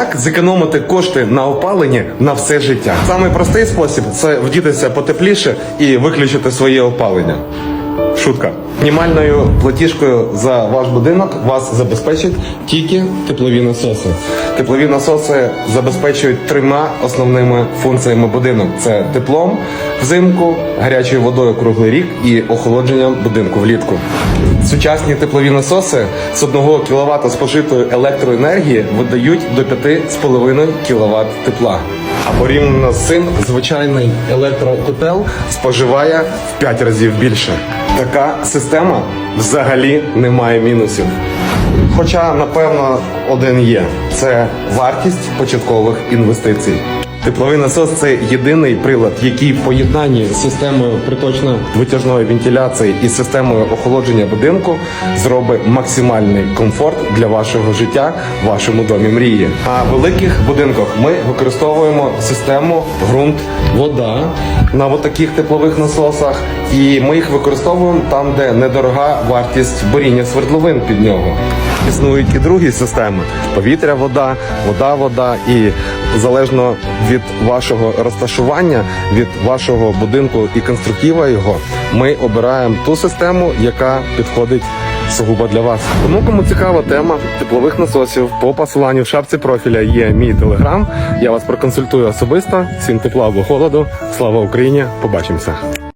Як зекономити кошти на опаленні на все життя? Самий простий спосіб це вдітися потепліше і виключити своє опалення. Шутка. Мінімальною платіжкою за ваш будинок вас забезпечать тільки теплові насоси. Теплові насоси забезпечують трьома основними функціями будинок: це теплом взимку, гарячою водою круглий рік і охолодженням будинку влітку. Сучасні теплові насоси з 1 кВт спожитої електроенергії видають до 5,5 кВт тепла. Порівняно з цим звичайний електрокотел споживає в 5 разів більше. Така система взагалі не має мінусів. Хоча, напевно, один є це вартість початкових інвестицій. Тепловий насос це єдиний прилад, який в поєднанні з системою приточно-витяжної вентиляції і системою охолодження будинку зробить максимальний комфорт для вашого життя в вашому домі мрії. А в великих будинках ми використовуємо систему ґрунт, вода на таких теплових насосах, і ми їх використовуємо там, де недорога вартість боріння свердловин під нього. Існують і другі системи: повітря, вода, вода, вода, і залежно від вашого розташування, від вашого будинку і конструктива його, ми обираємо ту систему, яка підходить сугубо для вас. Тому кому цікава тема теплових насосів, по посиланню в шапці профіля є мій телеграм. Я вас проконсультую особисто. Всім тепла або холоду. Слава Україні! Побачимося!